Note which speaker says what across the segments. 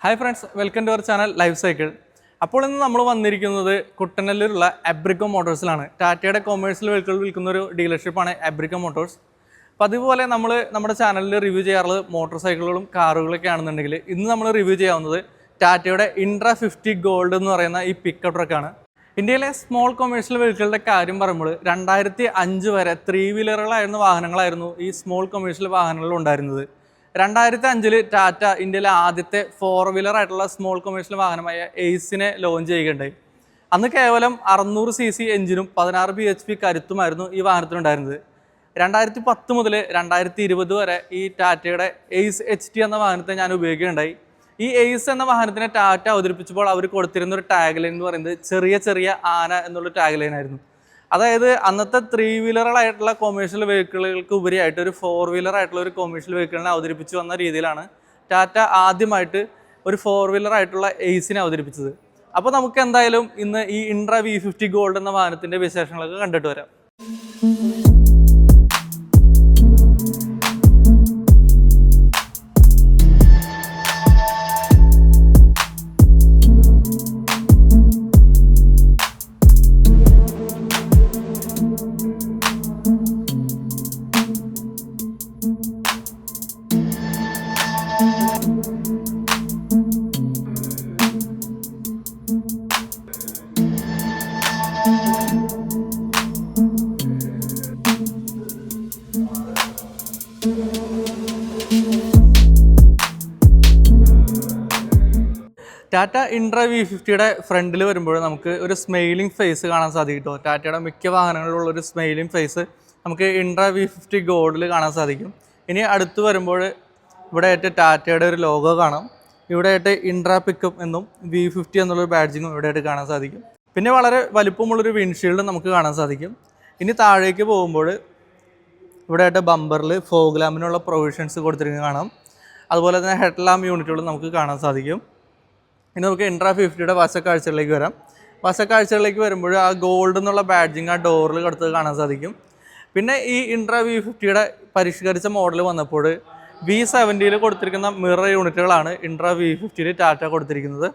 Speaker 1: Hi friends welcome to our channel life cycle അപ്പോൾ ഇന്ന് നമ്മൾ വന്നിരിക്കുന്നത് കുട്ടനല്ലൂരുള്ള അബ്രിക്കോ മോട്ടോഴ്സിലാണ് ടാറ്റയുടെ കൊമേഴ്സ്യൽ വെഹിക്കിൾ വിൽക്കുന്ന ഒരു ഡീലർഷിപ്പാണ് അബ്രിക്കോ മോട്ടോഴ്സ് അപ്പോൾ അതുപോലെ നമ്മൾ നമ്മുടെ ചാനലിൽ റിവ്യൂ ചെയ്യാറുള്ളത് മോട്ടോർ സൈക്കിളുകളും കാറുകളൊക്കെ ആണെന്നുണ്ടെങ്കിൽ ഇന്ന് നമ്മൾ റിവ്യൂ ചെയ്യാവുന്നത് ടാറ്റയുടെ ഇൻട്ര ഫിഫ്റ്റി ഗോൾഡ് എന്ന് പറയുന്ന ഈ പിക്കപ്പ് ട്രക്കാണ് ഇന്ത്യയിലെ സ്മോൾ കൊമേഴ്സ്യൽ വെഹിക്കിളുടെ കാര്യം പറയുമ്പോൾ രണ്ടായിരത്തി അഞ്ച് വരെ ത്രീ വീലറുകളായിരുന്ന വാഹനങ്ങളായിരുന്നു ഈ സ്മോൾ കൊമേഴ്സ്യൽ വാഹനങ്ങളിൽ ഉണ്ടായിരുന്നത്. രണ്ടായിരത്തി അഞ്ചിൽ ടാറ്റ ഇന്ത്യയിലെ ആദ്യത്തെ ഫോർ വീലർ ആയിട്ടുള്ള സ്മോൾ കൊമേഴ്ഷ്യൽ വാഹനമായ എയ്സിനെ ലോഞ്ച് ചെയ്യുകയുണ്ടായി. അന്ന് കേവലം അറുന്നൂറ് സി സി എഞ്ചിനും പതിനാറ് ബി എച്ച് പി കരുത്തുമായിരുന്നു ഈ വാഹനത്തിനുണ്ടായിരുന്നത് രണ്ടായിരത്തി പത്ത് മുതൽ രണ്ടായിരത്തി ഇരുപത് വരെ ഈ ടാറ്റയുടെ എയ്സ് എച്ച് ടി എന്ന വാഹനത്തെ ഞാൻ ഉപയോഗിക്കുകയുണ്ടായി. ഈ എയ്സ് എന്ന വാഹനത്തിനെ ടാറ്റ അവതരിപ്പിച്ചപ്പോൾ അവർ കൊടുത്തിരുന്ന ഒരു ടാഗ് ലൈൻ എന്ന് പറയുന്നത് ചെറിയ ചെറിയ ആന എന്നുള്ള ടാഗ് ലൈൻ ആയിരുന്നു. അതായത് അന്നത്തെ ത്രീ വീലറുകളായിട്ടുള്ള കൊമേഴ്ഷ്യൽ വെഹിക്കിളുകൾക്ക് ഉപരിയായിട്ട് ഒരു ഫോർ വീലർ ആയിട്ടുള്ള ഒരു കൊമേഴ്ഷ്യൽ വെഹിക്കിളിനെ അവതരിപ്പിച്ചു വന്ന രീതിയിലാണ് ടാറ്റ ആദ്യമായിട്ട് ഒരു ഫോർ വീലർ ആയിട്ടുള്ള എയ്സിനെ അവതരിപ്പിച്ചത്. അപ്പോൾ നമുക്ക് എന്തായാലും ഇന്ന് ഈ ഇൻട്ര വി ഫിഫ്റ്റി ഗോൾഡ് എന്ന വാഹനത്തിന്റെ വിശേഷങ്ങളൊക്കെ കണ്ടിട്ട് വരാം. ടാറ്റ ഇൻട്ര വി ഫിഫ്റ്റിയുടെ ഫ്രണ്ടിൽ വരുമ്പോൾ നമുക്ക് ഒരു സ്മെയിലിംഗ് ഫേസ് കാണാൻ സാധിക്കും ടാറ്റയുടെ മിക്ക വാഹനങ്ങളിലുള്ള ഒരു സ്മെയിലിംഗ് ഫേസ് നമുക്ക് ഇൻട്ര വി ഫിഫ്റ്റി ഗോൾഡിൽ കാണാൻ സാധിക്കും. ഇനി അടുത്ത് വരുമ്പോൾ ഇവിടെ ആയിട്ട് ടാറ്റയുടെ ഒരു ലോഗോ കാണാം. ഇവിടെ ആയിട്ട് ഇൻട്ര പിക്കപ്പ് എന്നും വി ഫിഫ്റ്റി എന്നുള്ളൊരു ബാഡ്ജിങ്ങും ഇവിടെ ആയിട്ട് കാണാൻ സാധിക്കും. പിന്നെ വളരെ വലുപ്പമുള്ളൊരു വിൻഷീൽഡ് നമുക്ക് കാണാൻ സാധിക്കും. ഇനി താഴേക്ക് പോകുമ്പോൾ ഇവിടെ ആയിട്ട് ബമ്പറിൽ ഫോഗ് ലാമ്പിനുള്ള പ്രൊവിഷൻസ് കൊടുത്തിരിക്കുന്നത് കാണാം. അതുപോലെ തന്നെ ഹെഡ് ലാമ്പ് യൂണിറ്റുകൾ നമുക്ക് കാണാൻ സാധിക്കും. ഇനി നമുക്ക് ഇൻട്രാ ഫിഫ്റ്റിയുടെ വശക്കാഴ്ചകളിലേക്ക് വരാം. വശക്കാഴ്ചകളിലേക്ക് വരുമ്പോൾ ആ ഗോൾഡ് എന്നുള്ള ബാഡ്ജിങ് ആ ഡോറിൽ കടുത്ത് കാണാൻ സാധിക്കും. പിന്നെ ഈ ഇൻട്രാ വി ഫിഫ്റ്റിയുടെ പരിഷ്കരിച്ച മോഡൽ വന്നപ്പോൾ വി സെവന്റിയിൽ കൊടുത്തിരിക്കുന്ന മിറർ യൂണിറ്റുകളാണ് ഇൻട്രാ വി ഫിഫ്റ്റിയിൽ ടാറ്റ കൊടുത്തിരിക്കുന്നത്.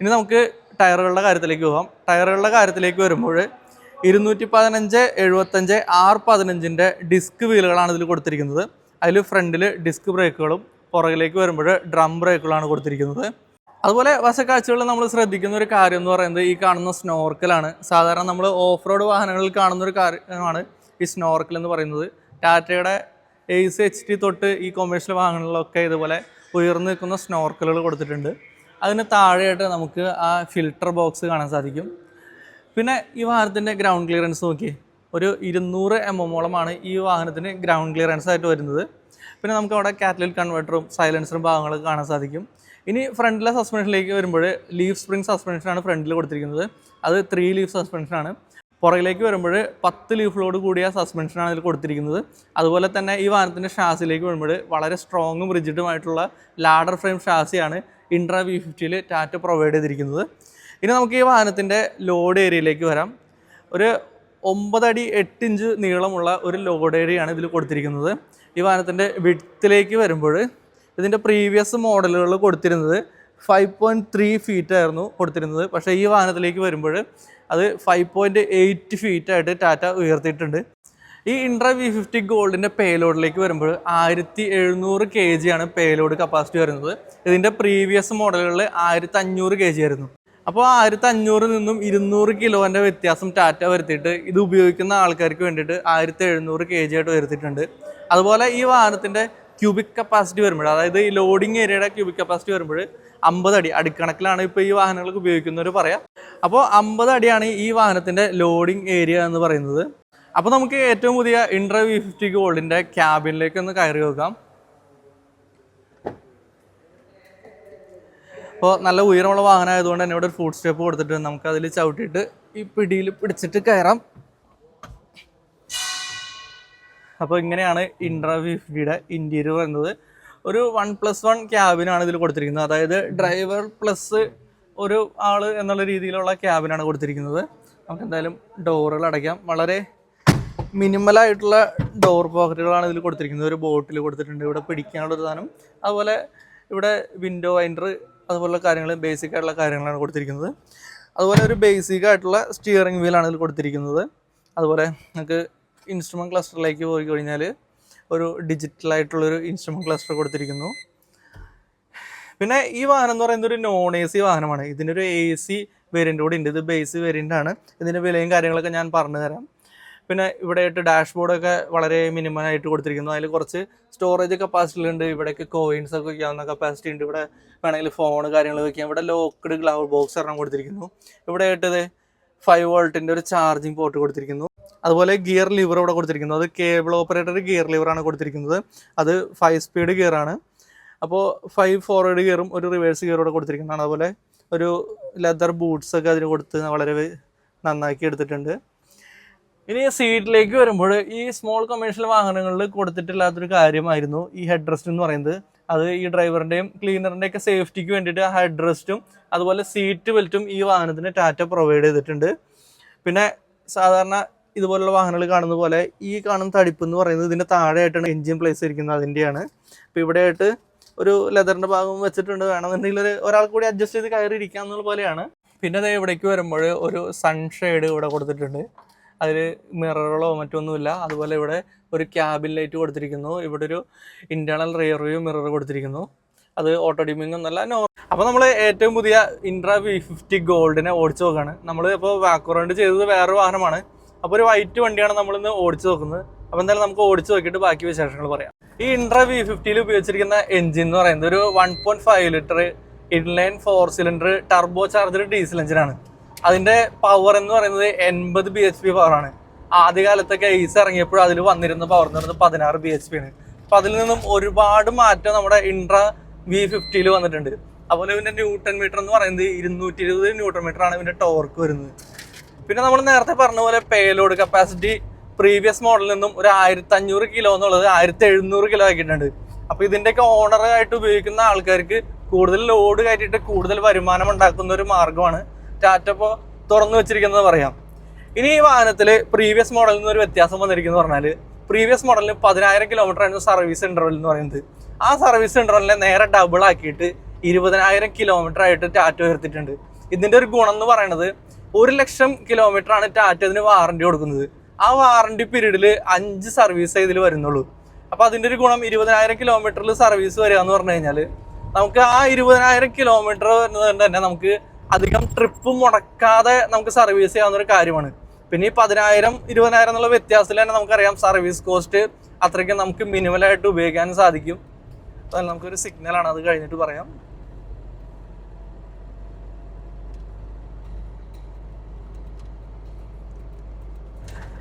Speaker 1: ഇനി നമുക്ക് ടയറുകളുടെ കാര്യത്തിലേക്ക് പോകാം. ടയറുകളുടെ കാര്യത്തിലേക്ക് വരുമ്പോൾ ഇരുന്നൂറ്റി പതിനഞ്ച് എഴുപത്തഞ്ച് ആർ പതിനഞ്ചിന്റെ ഡിസ്ക് വീലുകളാണ് ഇതിൽ കൊടുത്തിരിക്കുന്നത്. അതിൽ ഫ്രണ്ടിൽ ഡിസ്ക് ബ്രേക്കുകളും പുറകിലേക്ക് വരുമ്പോൾ ഡ്രം ബ്രേക്കുകളാണ് കൊടുത്തിരിക്കുന്നത്. അതുപോലെ വശക്കാഴ്ചകളിൽ നമ്മൾ ശ്രദ്ധിക്കുന്ന ഒരു കാര്യം എന്ന് പറയുന്നത് ഈ കാണുന്ന സ്നോർക്കലാണ് സാധാരണ നമ്മൾ ഓഫ് റോഡ് വാഹനങ്ങളിൽ കാണുന്ന ഒരു കാര്യമാണ് ഈ സ്നോർക്കൽ എന്ന് പറയുന്നത്. ടാറ്റയുടെ എയ്സ് എച്ച് ടി തൊട്ട് ഈ കൊമേഴ്ഷ്യൽ വാഹനങ്ങളിലൊക്കെ ഇതുപോലെ ഉയർന്നു നിൽക്കുന്ന സ്നോർക്കലുകൾ കൊടുത്തിട്ടുണ്ട്. അതിന് താഴെയായിട്ട് നമുക്ക് ആ ഫിൽട്ടർ ബോക്സ് കാണാൻ സാധിക്കും. പിന്നെ ഈ വാഹനത്തിന്റെ ഗ്രൗണ്ട് ക്ലിയറൻസ് നോക്കിയേ. ഒരു ഇരുന്നൂറ് എം എമ്മോളമാണ് ഈ വാഹനത്തിന് ഗ്രൗണ്ട് ക്ലിയറൻസ് ആയിട്ട് വരുന്നത്. പിന്നെ നമുക്ക് അവിടെ കാറ്റലിക് കൺവെർട്ടറും സൈലൻസറും ഭാഗങ്ങളൊക്കെ കാണാൻ സാധിക്കും. ഇനി ഫ്രണ്ടിലെ സസ്പെൻഷനിലേക്ക് വരുമ്പോൾ ലീഫ് സ്പ്രിംഗ് സസ്പെൻഷനാണ് ഫ്രണ്ടിൽ കൊടുത്തിരിക്കുന്നത്. അത് ത്രീ ലീഫ് സസ്പെൻഷനാണ് പുറകിലേക്ക് വരുമ്പോൾ പത്ത് ലീഫുകളോട് കൂടിയ സസ്പെൻഷനാണ് ഇതിൽ കൊടുത്തിരിക്കുന്നത്. അതുപോലെ തന്നെ ഈ വാഹനത്തിന്റെ ഷാസിലേക്ക് വരുമ്പോൾ വളരെ സ്ട്രോങ്ങും റിജിഡുമായിട്ടുള്ള ലാഡർ ഫ്രെയിം ഷാസിയാണ് ഇൻട്രാ വി ഫിഫ്റ്റിയിൽ ടാറ്റ പ്രൊവൈഡ് ചെയ്തിരിക്കുന്നത്. ഇനി നമുക്ക് ഈ വാഹനത്തിന്റെ ലോഡ് ഏരിയയിലേക്ക് വരാം. ഒരു ഒമ്പതടി എട്ട് ഇഞ്ച് നീളമുള്ള ഒരു ലോഡ് ഏരിയയാണ് ഇതിൽ കൊടുത്തിരിക്കുന്നത്. ഈ വാഹനത്തിന്റെ വിഡ്ത്തിലേക്ക് വരുമ്പോൾ ഇതിന്റെ പ്രീവിയസ് മോഡലുകൾ കൊടുത്തിരുന്നത് ഫൈവ് പോയിന്റ് ത്രീ ഫീറ്റ് ആയിരുന്നു കൊടുത്തിരുന്നത്. പക്ഷേ ഈ വാഹനത്തിലേക്ക് വരുമ്പോൾ അത് ഫൈവ് പോയിന്റ് എയ്റ്റ് ഫീറ്റായിട്ട് ടാറ്റ ഉയർത്തിയിട്ടുണ്ട്. ഈ ഇൻട്ര വി ഫിഫ്റ്റി ഗോൾഡിന്റെ പേലോഡിലേക്ക് വരുമ്പോൾ ആയിരത്തി എഴുന്നൂറ് കെ ജി ആണ് പേലോഡ് കപ്പാസിറ്റി വരുന്നത്. ഇതിന്റെ പ്രീവിയസ് മോഡലുകളിൽ ആയിരത്തി അഞ്ഞൂറ് കെ ജി ആയിരുന്നു. അപ്പോൾ ആയിരത്തി അഞ്ഞൂറിൽ നിന്നും ഇരുന്നൂറ് കിലോന്റെ വ്യത്യാസം ടാറ്റ വരുത്തിയിട്ട് ഇത് ഉപയോഗിക്കുന്ന ആൾക്കാർക്ക് വേണ്ടിയിട്ട് ആയിരത്തി എഴുന്നൂറ് കെ ജി ആയിട്ട് വരുത്തിയിട്ടുണ്ട് അതുപോലെ ഈ വാഹനത്തിന്റെ ക്യൂബിക് കപ്പാസിറ്റി വരുമ്പോൾ അതായത് ഈ ലോഡിങ് ഏരിയയുടെ ക്യൂബിക് കപ്പാസിറ്റി വരുമ്പോൾ അമ്പത് അടി അടിക്കണക്കിലാണ് ഇപ്പോൾ ഈ വാഹനങ്ങൾക്ക് ഉപയോഗിക്കുന്നവർ പറയാം. അപ്പോൾ അമ്പത് അടിയാണ് ഈ വാഹനത്തിന്റെ ലോഡിങ് ഏരിയ എന്ന് പറയുന്നത്. അപ്പോൾ നമുക്ക് ഏറ്റവും പുതിയ ഇൻട്ര വി ഫിഫ്റ്റി ഗോൾഡിന്റെ ക്യാബിനിലേക്ക് ഒന്ന് കയറി നോക്കാം. അപ്പോൾ നല്ല ഉയരമുള്ള വാഹനം ആയതുകൊണ്ട് തന്നെ ഇവിടെ ഒരു ഫുഡ് സ്റ്റെപ്പ് കൊടുത്തിട്ട് നമുക്ക് അതിൽ ചവിട്ടിയിട്ട് ഈ പിടിയിൽ പിടിച്ചിട്ട് കയറാം. അപ്പോൾ ഇങ്ങനെയാണ് ഇൻട്ര ഫിഫ്റ്റിയുടെ ഇന്റീരിയർ വരുന്നത്. ഒരു വൺ പ്ലസ് വൺ ക്യാബിനാണ് ഇതിൽ കൊടുത്തിരിക്കുന്നത്. അതായത് ഡ്രൈവർ പ്ലസ് ഒരു ആൾ എന്നുള്ള രീതിയിലുള്ള ക്യാബിനാണ് കൊടുത്തിരിക്കുന്നത്. നമുക്ക് എന്തായാലും ഡോറുകൾ അടയ്ക്കാം. വളരെ മിനിമലായിട്ടുള്ള ഡോർ പോക്കറ്റുകളാണ് ഇതിൽ കൊടുത്തിരിക്കുന്നത്. ഒരു ബോട്ടിൽ കൊടുത്തിട്ടുണ്ട്. ഇവിടെ പിടിക്കാനുള്ള ഒരു സാധനം. അതുപോലെ ഇവിടെ വിൻഡോ വൈൻഡർ അതുപോലുള്ള കാര്യങ്ങൾ ബേസിക് ആയിട്ടുള്ള കാര്യങ്ങളാണ് കൊടുത്തിരിക്കുന്നത്. അതുപോലെ ഒരു ബേസിക് ആയിട്ടുള്ള സ്റ്റിയറിംഗ് വീലാണ് ഇതിൽ കൊടുത്തിരിക്കുന്നത്. അതുപോലെ നമുക്ക് ഇൻസ്ട്രുമെന്റ് ക്ലസ്റ്ററിലേക്ക് പോയി കഴിഞ്ഞാൽ ഒരു ഡിജിറ്റൽ ആയിട്ടുള്ളൊരു ഇൻസ്ട്രുമെന്റ് ക്ലസ്റ്റർ കൊടുത്തിരിക്കുന്നു. പിന്നെ ഈ വാഹനം എന്ന് പറയുന്നത് ഒരു നോൺ എ സി വാഹനമാണ്. ഇതിനൊരു എ സി വേരിയന്റ് കൂടി ഉണ്ട്. ഇത് ബേസ് വേരിയന്റ് ആണ്. ഇതിന്റെ വിലയും കാര്യങ്ങളൊക്കെ ഞാൻ പറഞ്ഞു തരാം. പിന്നെ ഇവിടെയായിട്ട് ഡാഷ്ബോർഡൊക്കെ വളരെ മിനിമം ആയിട്ട് കൊടുത്തിരിക്കുന്നു. അതിൽ കുറച്ച് സ്റ്റോറേജ് കപ്പാസിറ്റി ഉണ്ട്. ഇവിടേക്ക് കോയിൻസ് ഒക്കെ വയ്ക്കാവുന്ന കപ്പാസിറ്റി ഉണ്ട്. ഇവിടെ വേണമെങ്കിൽ ഫോൺ കാര്യങ്ങൾ വയ്ക്കാം. ഇവിടെ ലോക്ക്ഡ് ഗ്ലൗ ബോക്സ് എറണം കൊടുത്തിരിക്കുന്നു. ഇവിടെ ആയിട്ട് ഇത് ഫൈവ് വോൾട്ടിന്റെ ഒരു ചാർജിങ് പോർട്ട് കൊടുത്തിരിക്കുന്നു. അതുപോലെ ഗിയർ ലിവർ ഇവിടെ കൊടുത്തിരിക്കുന്നത്. അത് കേബിൾ ഓപ്പറേറ്റർ ഗിയർ ലിവറാണ് കൊടുത്തിരിക്കുന്നത്. അത് ഫൈവ് സ്പീഡ് ഗിയർ ആണ്. അപ്പോൾ ഫൈവ് ഫോർവേഡ് ഗിയറും ഒരു റിവേഴ്സ് ഗിയറും ഇവിടെ കൊടുത്തിരിക്കുന്നതാണ്. അതുപോലെ ഒരു ലെതർ ബൂട്ട്സ് ഒക്കെ അതിന് കൊടുത്ത് വളരെ നന്നാക്കി എടുത്തിട്ടുണ്ട്. ഇനി സീറ്റിലേക്ക് വരുമ്പോൾ ഈ സ്മോൾ കൊമേഴ്ഷ്യൽ വാഹനങ്ങളിൽ കൊടുത്തിട്ടില്ലാത്തൊരു കാര്യമായിരുന്നു ഈ ഹെഡ് റെസ്റ്റ് എന്ന് പറയുന്നത്. അത് ഈ ഡ്രൈവറിന്റെയും ക്ലീനറിന്റെയൊക്കെ സേഫ്റ്റിക്ക് വേണ്ടിയിട്ട് ഹെഡ് റെസ്റ്റും അതുപോലെ സീറ്റ് ബെൽറ്റും ഈ വാഹനത്തിന് ടാറ്റ പ്രൊവൈഡ് ചെയ്തിട്ടുണ്ട്. പിന്നെ സാധാരണ ഇതുപോലുള്ള വാഹനങ്ങൾ കാണുന്ന പോലെ ഈ കാണുന്ന തടിപ്പ് എന്ന് പറയുന്നത് ഇതിന്റെ താഴെയായിട്ടാണ് എൻജിൻ പ്ലേസ് ഇരിക്കുന്നത് അതിന്റെയാണ്. അപ്പോൾ ഇവിടെ ആയിട്ട് ഒരു ലെതറിന്റെ ഭാഗം വെച്ചിട്ടുണ്ട്. വേണമെന്നുണ്ടെങ്കിൽ ഒരു ഒരാൾ കൂടി അഡ്ജസ്റ്റ് ചെയ്ത് കയറി ഇരിക്കാന്നുള്ള പോലെയാണ്. പിന്നെ അതേ ഇവിടേക്ക് വരുമ്പോൾ ഒരു സൺഷെയ്ഡ് ഇവിടെ കൊടുത്തിട്ടുണ്ട്. അതിൽ മിററുകളോ മറ്റൊന്നുമില്ല. അതുപോലെ ഇവിടെ ഒരു ക്യാബിൻ ലൈറ്റ് കൊടുത്തിരിക്കുന്നു. ഇവിടെ ഒരു ഇന്റേർണൽ റിയർ വ്യൂ മിറർ കൊടുത്തിരിക്കുന്നു. അത് ഓട്ടോ ഡിമിംഗ് ഒന്നല്ല നോ അപ്പോൾ നമ്മൾ ഏറ്റവും പുതിയ ഇൻട്രാ വി ഫിഫ്റ്റി ഗോൾഡിനെ ഓടിച്ചു നോക്കുകയാണ്. നമ്മൾ ഇപ്പോൾ വാക്കുറൗണ്ട് ചെയ്തത് വേറൊരു വാഹനമാണ്. അപ്പോൾ ഒരു വൈറ്റ് വണ്ടിയാണ് നമ്മളിന്ന് ഓടിച്ചു നോക്കുന്നത്. അപ്പോൾ എന്തായാലും നമുക്ക് ഓടിച്ചു നോക്കിയിട്ട് ബാക്കി വിശേഷങ്ങൾ പറയാം. ഈ ഇൻട്ര വി ഫിഫ്റ്റിയിൽ ഉപയോഗിച്ചിരിക്കുന്ന എഞ്ചിൻ എന്ന് പറയുന്നത് ഒരു one point five litre inline four cylinder turbo charger diesel എഞ്ചിനാണ് അതിന്റെ പവർ എന്ന് പറയുന്നത് എൺപത് ബി എച്ച് പി പവറാണ് ആദ്യകാലത്തൊക്കെ ഐസ് ഇറങ്ങിയപ്പോൾ അതിൽ വന്നിരുന്ന പവർ എന്ന് പറയുന്നത് പതിനാറ് ബി എച്ച് പി ആണ്. അപ്പോൾ അതിൽ നിന്നും ഒരുപാട് മാറ്റം നമ്മുടെ ഇൻട്ര വി ഫിഫ്റ്റിയിൽ വന്നിട്ടുണ്ട്. അതുപോലെ ഇവന്റെ ന്യൂട്ടൺ മീറ്റർ എന്ന് പറയുന്നത് ഇരുന്നൂറ്റി ഇരുപത് ന്യൂട്ടൺ മീറ്റർ ആണ് ഇവന്റെ ടോർക്ക് വരുന്നത്. പിന്നെ നമ്മൾ നേരത്തെ പറഞ്ഞ പോലെ പേലോഡ് കപ്പാസിറ്റി പ്രീവിയസ് മോഡലിൽ നിന്നും ഒരു ആയിരത്തി അഞ്ഞൂറ് കിലോ എന്നുള്ളത് ആയിരത്തി എഴുന്നൂറ് കിലോ ആക്കിയിട്ടുണ്ട്. അപ്പൊ ഇതിന്റെയൊക്കെ ഓണർ ആയിട്ട് ഉപയോഗിക്കുന്ന ആൾക്കാർക്ക് കൂടുതൽ ലോഡ് കയറ്റിയിട്ട് കൂടുതൽ വരുമാനം ഉണ്ടാക്കുന്ന ഒരു മാർഗമാണ് ടാറ്റ ഇപ്പോൾ തുറന്നു വെച്ചിരിക്കുന്നത് പറയാം. ഇനി ഈ വാഹനത്തിൽ പ്രീവിയസ് മോഡലിൽ നിന്ന് ഒരു വ്യത്യാസം വന്നിരിക്കുന്നത് പറഞ്ഞാൽ പ്രീവിയസ് മോഡലിൽ പതിനായിരം കിലോമീറ്റർ ആയിരുന്നു സർവീസ് ഇന്റർവൽ എന്ന് പറയുന്നത്. ആ സർവീസ് ഇന്റർവലിനെ നേരെ ഡബിൾ ആക്കിയിട്ട് ഇരുപതിനായിരം കിലോമീറ്റർ ആയിട്ട് ടാറ്റ ഉയർത്തിയിട്ടുണ്ട്. ഇതിന്റെ ഒരു ഗുണം എന്ന് പറയുന്നത് ഒരു ലക്ഷം കിലോമീറ്റർ ആണ് ടാറ്റ ഇതിന് വാറണ്ടി കൊടുക്കുന്നത്. ആ വാറണ്ടി പീരീഡിൽ അഞ്ച് സർവീസ് ഇതിൽ വരുന്നുള്ളൂ. അപ്പോൾ അതിന്റെ ഒരു ഗുണം ഇരുപതിനായിരം കിലോമീറ്ററിൽ സർവീസ് വരിക എന്ന് പറഞ്ഞു കഴിഞ്ഞാൽ നമുക്ക് ആ ഇരുപതിനായിരം കിലോമീറ്റർ വരുന്നത് കൊണ്ട് തന്നെ നമുക്ക് അധികം ട്രിപ്പ് മുടക്കാതെ നമുക്ക് സർവീസ് ചെയ്യാവുന്ന ഒരു കാര്യമാണ്. പിന്നെ ഈ പതിനായിരം ഇരുപതിനായിരം എന്നുള്ള വ്യത്യാസത്തിൽ തന്നെ നമുക്കറിയാം സർവീസ് കോസ്റ്റ് അത്രയ്ക്ക് നമുക്ക് മിനിമലായിട്ട് ഉപയോഗിക്കാൻ സാധിക്കും. നമുക്കൊരു സിഗ്നലാണ് അത് കഴിഞ്ഞിട്ട് പറയാം.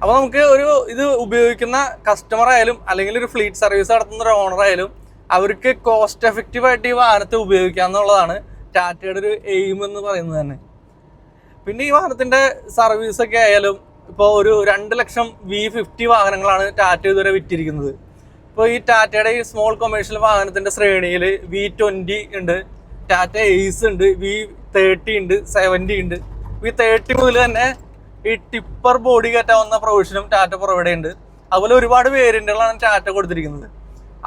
Speaker 1: അപ്പോൾ നമുക്ക് ഒരു ഇത് ഉപയോഗിക്കുന്ന കസ്റ്റമർ ആയാലും അല്ലെങ്കിൽ ഒരു ഫ്ലീറ്റ് സർവീസ് നടത്തുന്ന ഒരു ഓണർ ആയാലും അവർക്ക് കോസ്റ്റ് എഫക്റ്റീവ് ആയിട്ട് ഈ വാഹനത്തെ ഉപയോഗിക്കുക എന്നുള്ളതാണ് ടാറ്റയുടെ ഒരു എയിം എന്ന് പറയുന്നത് തന്നെ. പിന്നെ ഈ വാഹനത്തിന്റെ സർവീസ് ഒക്കെ ആയാലും ഇപ്പോൾ ഒരു രണ്ട് ലക്ഷം വി ഫിഫ്റ്റി വാഹനങ്ങളാണ് ടാറ്റ ഇതുവരെ വിറ്റിരിക്കുന്നത്. ഇപ്പോൾ ഈ ടാറ്റയുടെ ഈ സ്മോൾ കൊമേഴ്ഷ്യൽ വാഹനത്തിന്റെ ശ്രേണിയിൽ വി ട്വന്റി ഉണ്ട് ടാറ്റ എയ്സ് ഉണ്ട് വി തേർട്ടി ഉണ്ട് സെവന്റി ഉണ്ട്. വി തേർട്ടി മുതൽ തന്നെ ഈ ടിപ്പർ ബോഡി കയറ്റാവുന്ന പ്രൊവിഷനും ടാറ്റ പ്രൊവൈഡ് ചെയ്യുന്നത് അതുപോലെ ഒരുപാട് വേരിയന്റുകളാണ് ടാറ്റ കൊടുത്തിരിക്കുന്നത്.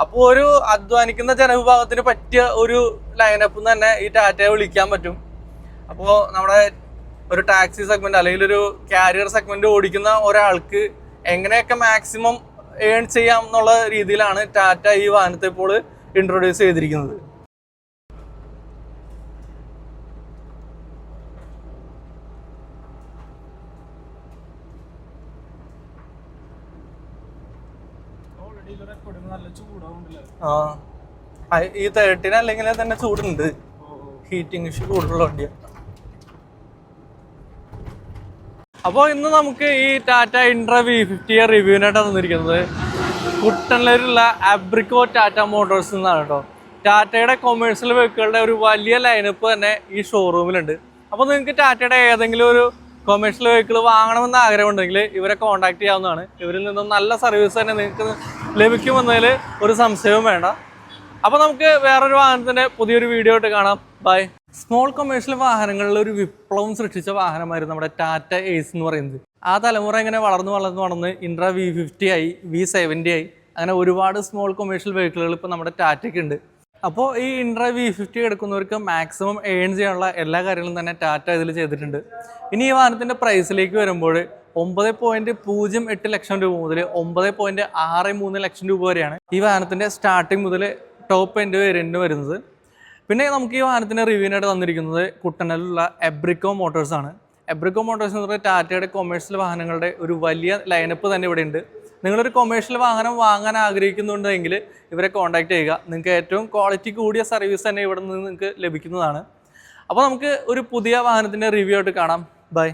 Speaker 1: അപ്പോൾ ഒരു അധ്വാനിക്കുന്ന ജനവിഭാഗത്തിന് പറ്റിയ ഒരു ലൈനപ്പ് തന്നെ ഈ ടാറ്റയെ വിളിക്കാൻ പറ്റും. അപ്പോൾ നമ്മുടെ ഒരു ടാക്സി സെഗ്മെന്റ് അല്ലെങ്കിൽ ഒരു കാരിയർ സെഗ്മെന്റ് ഓടിക്കുന്ന ഒരാൾക്ക് എങ്ങനെയൊക്കെ മാക്സിമം ഏൺ ചെയ്യാം എന്നുള്ള രീതിയിലാണ് ടാറ്റ ഈ വാഹനത്തെ ഇപ്പോൾ ഇൻട്രൊഡ്യൂസ് ചെയ്തിരിക്കുന്നത്. ആ. ഈ തേർട്ടീൻ അല്ലെങ്കിൽ തന്നെ ചൂടുണ്ട്. ഹീറ്റിംഗ് ഇഷ്യൂ കൂടുതലുള്ള വണ്ടിയാണ് അപ്പോൾ ഇന്ന് നമുക്ക് ഈ ടാറ്റ ഇൻട്ര വി ഫിഫ്റ്റി റിവ്യൂവിനായിട്ടാണ് തന്നിരിക്കുന്നത്. കുട്ടനിലുള്ള അബ്രിക്കോ ടാറ്റ മോട്ടോഴ്സ് എന്നാണ് കേട്ടോ ടാറ്റയുടെ കൊമേഴ്ഷ്യൽ വെഹിക്കിളുടെ ഒരു വലിയ ലൈനപ്പ് തന്നെ ഈ ഷോറൂമിലുണ്ട് അപ്പോൾ നിങ്ങൾക്ക് ടാറ്റയുടെ ഏതെങ്കിലും ഒരു കൊമേഴ്ഷ്യൽ വെഹിക്കിൾ വാങ്ങണമെന്ന് ആഗ്രഹമുണ്ടെങ്കിൽ ഇവരെ കോൺടാക്ട് ചെയ്യാവുന്നതാണ്. ഇവരിൽ നിന്നും നല്ല സർവീസ് തന്നെ നിങ്ങൾക്ക് ലഭിക്കുമെന്നതിൽ ഒരു സംശയവും വേണ്ട. അപ്പോൾ നമുക്ക് വേറൊരു വാഹനത്തിന്റെ പുതിയൊരു വീഡിയോ ആയിട്ട് കാണാം. ബൈ സ്മോൾ കൊമേഴ്ഷ്യൽ വാഹനങ്ങളിൽ ഒരു വിപ്ലവം സൃഷ്ടിച്ച വാഹനമായിരുന്നു നമ്മുടെ ടാറ്റ എയ്സ് എന്ന് പറയുന്നത്. ആ തലമുറ ഇങ്ങനെ വളർന്നു വളർന്നു വളർന്ന് ഇൻട്ര വി ഫിഫ്റ്റി ആയി വി സെവന്റി ആയി. അങ്ങനെ ഒരുപാട് സ്മോൾ കൊമേഴ്ഷ്യൽ വെഹിക്കിളുകൾ ഇപ്പോൾ നമ്മുടെ ടാറ്റയ്ക്ക് ഉണ്ട്. അപ്പോൾ ഈ ഇൻട്ര വി ഫിഫ്റ്റി എടുക്കുന്നവർക്ക് മാക്സിമം ഏൺ ചെയ്യാനുള്ള എല്ലാ കാര്യങ്ങളും തന്നെ ടാറ്റ ഇതിൽ ചെയ്തിട്ടുണ്ട്. ഇനി ഈ വാഹനത്തിന്റെ പ്രൈസിലേക്ക് വരുമ്പോൾ ഒമ്പത് പോയിന്റ് പൂജ്യം എട്ട് ലക്ഷം രൂപ മുതൽ ഒമ്പത് പോയിന്റ് ആറ് മൂന്ന് ലക്ഷം രൂപ വരെയാണ് ഈ വാഹനത്തിന്റെ സ്റ്റാർട്ടിംഗ് മുതൽ ടോപ്പ് എൻഡ് വേരിയന്റ് വരുന്നത്. പിന്നെ നമുക്ക് ഈ വാഹനത്തിന്റെ റിവ്യൂവിനായിട്ട് തന്നിരിക്കുന്നത് കുട്ടനലിലുള്ള എബ്രിക്കോ മോട്ടോഴ്സാണ് എബ്രിക്കോ മോട്ടോഴ്സ് എന്ന് പറഞ്ഞാൽ ടാറ്റയുടെ കൊമേഴ്സ്യൽ വാഹനങ്ങളുടെ ഒരു വലിയ ലൈനപ്പ് തന്നെ ഇവിടെ ഉണ്ട് നിങ്ങളൊരു കൊമേഴ്ഷ്യൽ വാഹനം വാങ്ങാൻ ആഗ്രഹിക്കുന്നുണ്ടെങ്കിൽ ഇവരെ കോൺടാക്ട് ചെയ്യുക. നിങ്ങൾക്ക് ഏറ്റവും ക്വാളിറ്റി കൂടിയ സർവീസ് തന്നെ ഇവിടെ നിന്ന് നിങ്ങൾക്ക് ലഭിക്കുന്നതാണ്. അപ്പോൾ നമുക്ക് ഒരു പുതിയ വാഹനത്തിന്റെ റിവ്യൂ ആയിട്ട് കാണാം. ബൈ